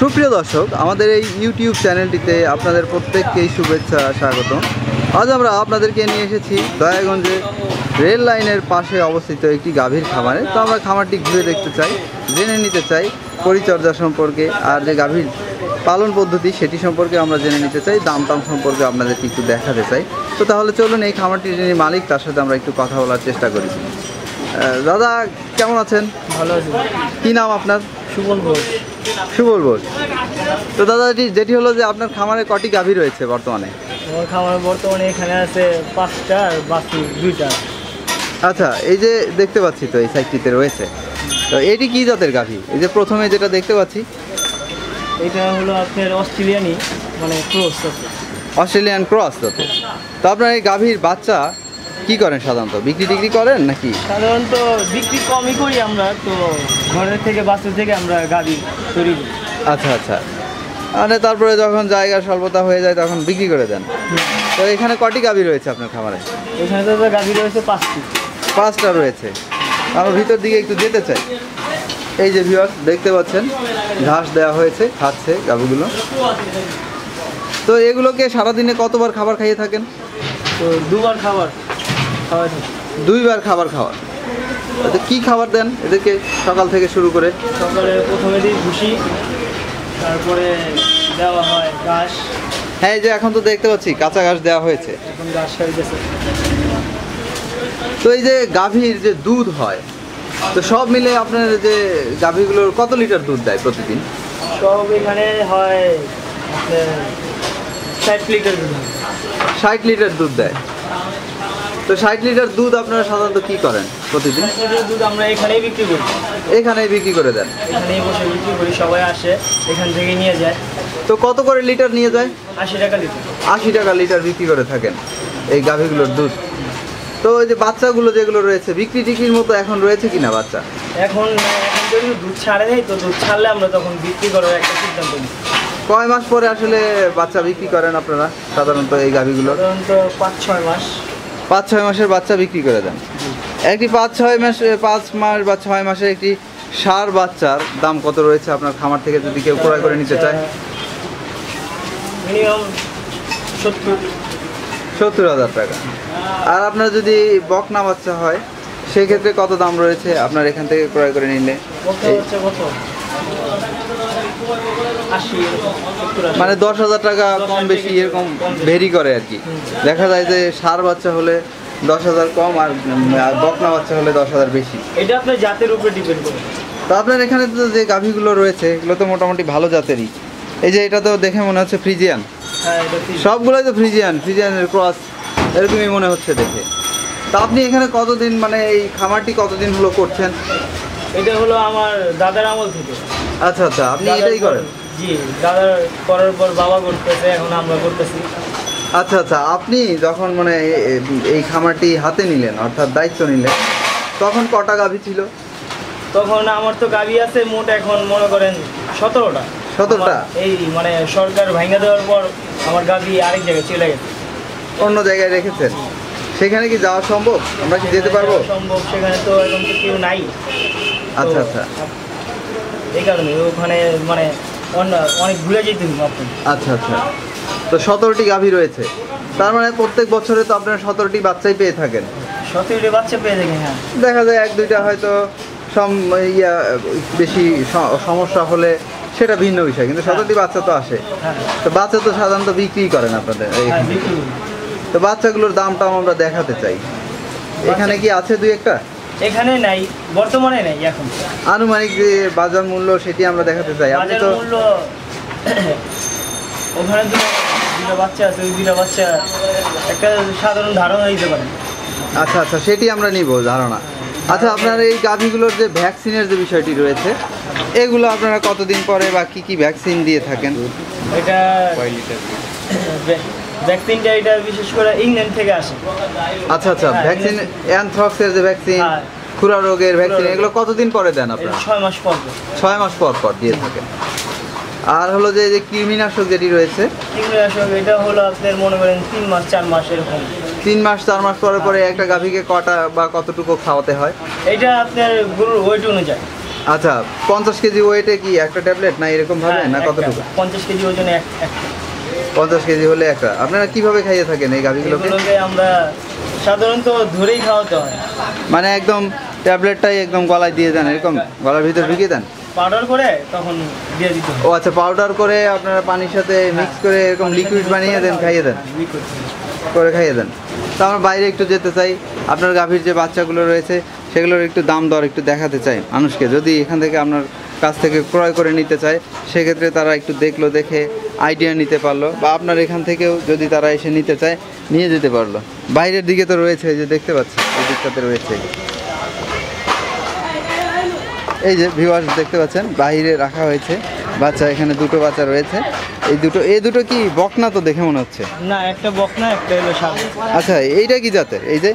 সুপ্রিয় দর্শক আমাদের এই ইউটিউব চ্যানেলটিতে আপনাদের প্রত্যেককেই শুভেচ্ছা স্বাগতম। আজ আমরা আপনাদেরকে নিয়ে এসেছি দয়াগঞ্জে রেল লাইনের পাশে অবস্থিত একটি গাভীর খামারে। তো আমরা খামারটি ঘুরে দেখতে চাই জেনে নিতে চাই পরিচর্যা সম্পর্কে আর যে গাভীর পালন পদ্ধতি সেটি সম্পর্কে আমরা জেনে নিতে চাই দাম টাম সম্পর্কে আপনাদেরকে একটু দেখাতে চাই। তো তাহলে চলুন এই খামারটির যিনি মালিক তার সাথে আমরা একটু কথা বলার চেষ্টা করি। দাদা কেমন আছেন? ভালো আছি। কী নাম আপনার? সুমন ঘোষ। সুবল বোস তো দাদা যেটি হলো যে আপনার খামারে কটি গাভী রয়েছে বর্তমানে? আমার খামার বর্তমানে এখানে আছে পাঁচটা আর বাকি দুইটা। আচ্ছা এই যে দেখতে পাচ্ছি তো এই সাইডটিতে রয়েছে। তো এটি কি জাতের গাভী? এই যে প্রথমে যেটা দেখতে পাচ্ছি এটা হলো আপনার অস্ট্রেলিয়ানি মানে ক্রোস অস্ট্রেলিয়ান ক্রস জাতের। তো আপনার এই গাভীর বাচ্চা কি করেন সাধারণত? বিক্রি টিক্রি করেন নাকি? সাধারণত বিক্রি কমই করি আমরা তো ঘরের থেকে বাসের থেকে আমরা গাড়ি তৈরি করি। আচ্ছা আচ্ছা। মানে তারপরে যখন জায়গা স্বল্পতা হয়ে যায় তখন বিক্রি করে দেন। তো এখানে কটি গাভী রয়েছে আপনার খামারে? এখানে তো গাড়ি রয়েছে পাঁচটি। পাঁচটা রয়েছে। আমরা ভিতর দিকে একটু যেতে চাই। এই যে ভিউয়ার দেখতে পাচ্ছেন ঘাস দেওয়া হয়েছে খাচ্ছে গাভীগুলো। তো এগুলোকে সারাদিনে কতবার খাবার খাইয়ে থাকেন? তো দুবার খাবার খাওয়া দুইবার খাবার খাওয়ার তো কী খাবার দেন এদেরকে সকাল থেকে শুরু করে? সকালে প্রথমে দিই ভুসি তারপরে দেওয়া হয় ঘাস। হ্যাঁ এই যে এখন তো দেখতে পাচ্ছি কাঁচা ঘাস দেওয়া হয়েছে। এখন ঘাস খাইতেছে তো এই যে গাভীর যে দুধ হয় তো সব মিলে আপনার যে গাভীগুলোর কত লিটার দুধ দেয় প্রতিদিন? সব এখানে হয় ষাট লিটার দুধ। ষাট লিটার দুধ দেয়। তো ষাট লিটার দুধ আপনারা সাধারণত কি করেন প্রতিদিন? দুধ আমরা এখানেই বিক্রি করি। এখানেই বিক্রি করে দেন? এখানেই বসে বিক্রি করি সবাই আসে এখান থেকে নিয়ে যায়। তো কত করে লিটার নিয়ে যায়? আশি টাকা লিটার। আশি টাকা লিটার বিক্রি করে থাকেন এই গাভীগুলোর দুধ। তো ওই যে বাচ্চাগুলো যেগুলো রয়েছে বিক্রি টিক্রির মতো এখন রয়েছে কিনা বাচ্চা? এখন এখন যদি দুধ ছাড়ে দেয় তো দুধ ছাড়লে আমরা তখন বিক্রি করার একটা সিদ্ধান্ত নিই। কয় মাস পরে আসলে বাচ্চা বিক্রি করেন আপনারা সাধারণত এই গাভীগুলোর সাধারণত পাঁচ ছয় মাস। পাঁচ ছয় মাসের বাচ্চা বিক্রি করে দেন। একটি পাঁচ ছয় মাস পাঁচ মাস বা ছয় মাসের একটি সার বাচ্চার দাম কত রয়েছে আপনার খামার থেকে যদি কেউ ক্রয় করে নিতে চায়? সত্তর। সত্তর হাজার টাকা। আর আপনার যদি বকনা বাচ্চা হয় সেক্ষেত্রে কত দাম রয়েছে আপনার এখান থেকে ক্রয় করে নিলে? মানে দশ হাজার টাকা কম বেশি এরকম ভেরি করে আর কি। দেখা যায় যে সার বাচ্চা হলে দশ হাজার কম আর বকনা বাচ্চা হলে দশ হাজার বেশি। এটা আপনার জাতের উপরে ডিপেন্ড করে। তো আপনার এখানে তো যে গাভীগুলো রয়েছে এগুলো তো মোটামুটি ভালো জাতেরই। এই যে এটা তো দেখে মনে হচ্ছে ফ্রিজিয়ান। হ্যাঁ। সবগুলোই তো ফ্রিজিয়ান ফ্রিজিয়ানের ক্রস এরকমই মনে হচ্ছে দেখে। তা আপনি এখানে কতদিন মানে এই খামারটি কতদিন হলো করছেন? এটা হলো আমার দাদার আমল থেকে। আচ্ছা আচ্ছা আপনি এটাই করেন? জি দাদার করার পর বাবা করতেছে এখন আমরা করতেছি। আচ্ছা আচ্ছা আপনি যখন মানে এই খামারটি হাতে নিলেন অর্থাৎ দায়িত্ব নিলেন তখন কটা গাভী ছিল? তখন আমার তো গাড়ি আছে মোট এখন মনে করেন সতেরোটা। 17টা? এই মানে সরকার ভাঙা দেওয়ার পর আমার গাড়ি আরেক জায়গায় চলে গেছে। অন্য জায়গায় রেখেছেন? সেখানে কি যাওয়া সম্ভব? আমরা কি যেতে পারব? সম্ভব সেখানে তো এখন তো কেউ নাই। আচ্ছা আচ্ছা। এই কারণে ওখানে মানে অনেক ঘুরে যেতে আচ্ছা আচ্ছা। তো সতেরোটি গাভী রয়েছে। তার মানে প্রত্যেক বছরে তো আপনার সতেরোটি বাচ্চাই পেয়ে থাকেন। সতেরোটি বাচ্চা পেয়ে দেখে হ্যাঁ। দেখা যায় এক দুইটা হয়তো সম ইয়া বেশি সমস্যা হলে সেটা ভিন্ন বিষয় কিন্তু সতেরোটি বাচ্চা তো আসে। হ্যাঁ। তো বাচ্চা তো সাধারণত বিক্রি করেন আপনাদের হ্যাঁ। তো বাচ্চাগুলোর দামটাও আমরা দেখাতে চাই। এখানে কি আছে দুই একটা? এখানে নাই বর্তমানে নাই এখন। আনুমানিক যে বাজার মূল্য সেটি আমরা দেখাতে চাই। আপনি তো মূল্য ওখানে তো দুটা বাচ্চা আছে ওই দুটা বাচ্চা একটা সাধারণ ধারণা দিতে পারে আচ্ছা আচ্ছা সেটি আমরা নিব ধারণা। আচ্ছা আপনার এই গাভীগুলোর যে ভ্যাকসিনের যে বিষয়টি রয়েছে এগুলো আপনারা কতদিন পরে বা কি কি ভ্যাকসিন দিয়ে থাকেন? এটা ভ্যাকসিনটা এটা বিশেষ করে ইংল্যান্ড থেকে আসে। আচ্ছা আচ্ছা হ্যাঁ, ভ্যাকসিন অ্যানথ্রক্সের যে ভ্যাকসিন হ্যাঁ। খুরা রোগের ভ্যাকসিন। এগুলো কতদিন পরে দেন আপনারা? ছয় মাস পর পর। ছয় মাস পর পর দিয়ে থাকেন। আর হলো যে যে কৃমিনাশক যেটি রয়েছে? কীটনাশক এটা হলো আপনার মনে করেন তিন মাস চার মাস এরকম। তিন মাস চার মাস পরে পরে একটা গাভীকে কটা বা কতটুকু খাওয়াতে হয়? এটা আপনার গরুর ওয়েট অনুযায়ী। আচ্ছা পঞ্চাশ কেজি ওয়েটে কি একটা ট্যাবলেট না এরকম ভাবে হ্যাঁ, না কতটুকু? পঞ্চাশ কেজি ওজনে পঞ্চাশ কেজি হলে একটা। আপনারা কীভাবে খাইয়ে থাকেন এই গাভিগুলোকে? আমরা সাধারণত ধরেই খাওয়াতে হয়। মানে একদম ট্যাবলেটটাই একদম গলায় দিয়ে দেন এরকম গলার ভিতর ঢুকিয়ে দেন। পাউডার করে তখন দিয়ে দিতে ও আচ্ছা পাউডার করে আপনারা পানির সাথে মিক্স করে এরকম লিকুইড বানিয়ে দেন খাইয়ে দেন। করে খাইয়ে দেন। তো আমরা বাইরে একটু যেতে চাই। আপনার গাভীর যে বাচ্চাগুলো রয়েছে সেগুলোর একটু দাম দর একটু দেখাতে চাই মানুষকে। যদি এখান থেকে আপনার কাছ থেকে ক্রয় করে নিতে চায় সেক্ষেত্রে তারা একটু দেখল দেখে আইডিয়া নিতে পারল বা আপনার এখান থেকেও যদি তারা এসে নিতে চায় নিয়ে যেতে পারল। বাইরের দিকে তো রয়েছে যে দেখতে পাচ্ছি এই দিকটাতে রয়েছে। এই যে ভিউয়ার্স দেখতে পাচ্ছেন বাইরে রাখা হয়েছে। বাচ্চা এখানে দুটো বাচ্চা রয়েছে। এই দুটো এই দুটো কি বকনা তো দেখে মনে হচ্ছে? না একটা বকনা একটা হলো সাদা। আচ্ছা এইটা কি জাতের? এই যে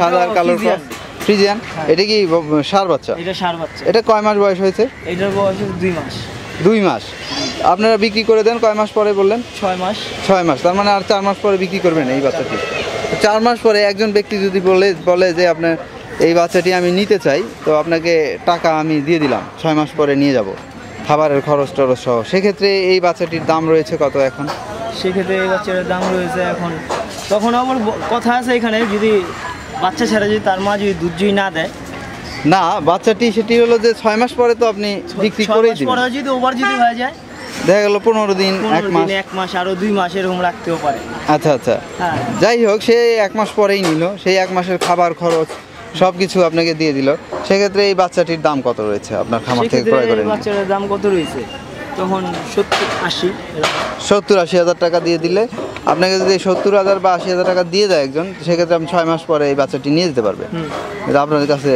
সাদা আর কালোর ফ্রিজিয়ান। ফ্রিজিয়ান। এটা কি ষাঁড় বাচ্চা? এটা সার বাচ্চা। এটা কয় মাস বয়স হয়েছে? এটার বয়স দুই মাস। দুই মাস। আপনারা বিক্রি করে দেন কয় মাস পরে বললেন? ছয় মাস। ছয় মাস তার মানে আর চার মাস পরে বিক্রি করবেন এই বাচ্চাটি। চার মাস পরে একজন ব্যক্তি যদি বলে বলে যে আপনার এই বাচ্চাটি আমি নিতে চাই তো আপনাকে টাকা আমি দিয়ে দিলাম ছয় মাস পরে নিয়ে যাব। খাবারের খরচ টরচ সহ। সেক্ষেত্রে এই বাচ্চাটির দাম রয়েছে কত এখন? সেক্ষেত্রে এই বাচ্চাটার দাম রয়েছে এখন। তখন আমার কথা আছে এখানে যদি বাচ্চা ছাড়া যদি তার মা যদি দুধ যদি না দেয়। না বাচ্চাটি সেটি হলো যে ছয় মাস পরে তো আপনি বিক্রি করে দিবেন। যদি ওভার যদি হয়ে যায় দেখা গেল পনেরো দিন এক মাস। এক মাস আরও দুই মাস এরকম রাখতেও পারে। আচ্ছা আচ্ছা। হ্যাঁ। যাই হোক সে এক মাস পরেই নিল। সেই এক মাসের খাবার খরচ সব কিছু আপনাকে দিয়ে দিল। সেক্ষেত্রে এই বাচ্চাটির দাম কত রয়েছে? আপনার খামার থেকে ক্রয় করে বাচ্চাটার দাম কত রয়েছে? তখন সত্তর আশি সত্তর আশি হাজার টাকা দিয়ে দিলে আপনাকে যদি সত্তর হাজার বা আশি হাজার টাকা দিয়ে দেয় একজন সেক্ষেত্রে আপনি ছয় মাস পরে এই বাচ্চাটি নিয়ে যেতে পারবে আপনাদের কাছে